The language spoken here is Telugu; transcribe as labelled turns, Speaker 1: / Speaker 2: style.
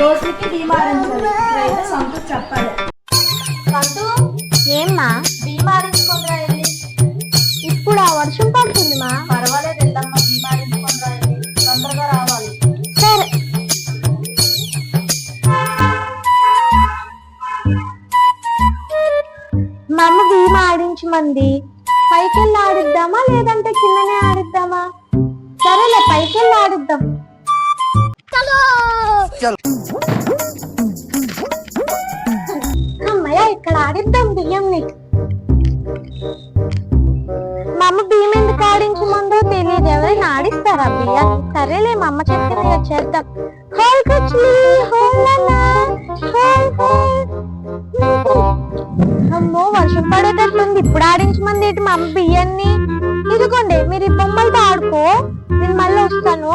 Speaker 1: రోజుకి బీమారించాలి సంతూ చెప్పాలి. సంతు
Speaker 2: ఏమ్మా?
Speaker 1: బీమారించుకుందా
Speaker 2: ఇప్పుడు ఆ వర్షం పడుతుంది మా.
Speaker 1: పర్వాలేదు వెళ్ళమ్మా బీమారించుకుందా తొందరగా రావాలి.
Speaker 2: సరే. మా అమ్మ భీమా ఆడించమంది. పైకెళ్ళి ఆడిద్దామా లేదంటే కిందనే ఆడిద్దామా? సరేలే పైకెళ్ళి ఆడిద్దాం. చల్. ఇక్కడ ఆడిద్దాం బియ్యం నీకు బియ్యం ఎందుకు ఆడించమందో తెలియదు. ఎవరైనా ఆడిస్తారా బియ్య? సరేలే మా అమ్మ చెప్పింది చేద్దాం. హోల్. అమ్మో వర్షం పడేటట్లుంది. ఇప్పుడు ఆడించమంది ఏంటి మా అమ్మ బియ్యాన్ని? ఇదిగోండి మీరు ఈ బొమ్మలతో ఆడుకో. నేను మళ్ళీ వస్తాను.